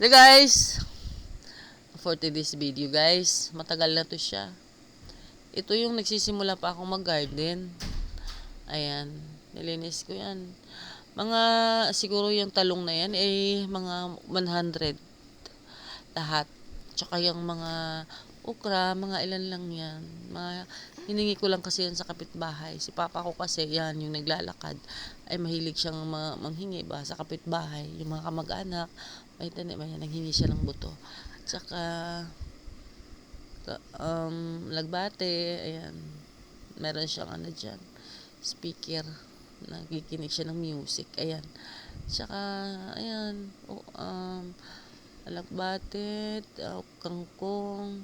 So guys, for today's video guys, matagal na to siya. Ito yung nagsisimula pa akong mag-garden. Ayan, nilinis ko yan. Mga, siguro yung talong na yan, ay mga 100 lahat. Tsaka yung mga okra, mga ilan lang yan. Mga, hiningi ko lang kasi yan sa kapitbahay. Si papa ko kasi, yan, yung naglalakad, ay mahilig siyang ma- manghingi ba sa kapitbahay. Yung mga kamag-anak, may tanim, ayan, nanghingi siya ng buto. Tsaka, ka- um, lagbate, ayan, meron siyang ano dyan, speaker, nakikinig siya ng music, ayan. Tsaka, ayan, oh, um, alagbate, uh, kangkong,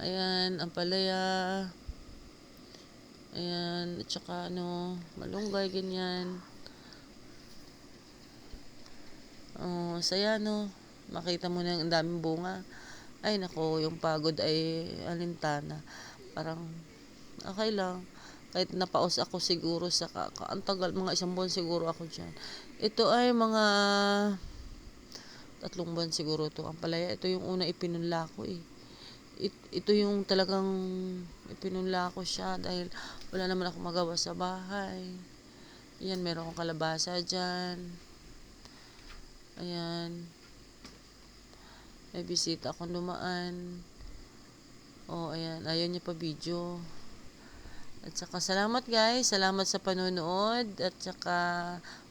ayan, ampalaya, ayan, at saka ano, malunggay, ganyan. Oh, saya no, makita mo na ang daming bunga. Ay nako, yung pagod ay alintana. Parang okay lang. Kahit napaos ako siguro sa ka, ka- ang tagal, mga isang buwan siguro ako dyan. Ito ay mga tatlong buwan siguro to ang palaya. Ito yung una ipinunla ko eh. It- ito yung talagang ipinunla ko siya dahil wala naman ako magawa sa bahay. Yan, meron akong kalabasa dyan. Ayan. May bisita akong dumaan. Oh, ayan. Ayaw niya pa video. At saka salamat guys. Salamat sa panonood. At saka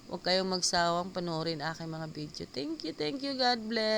huwag kayong magsawang panoorin aking mga video. Thank you, thank you. God bless.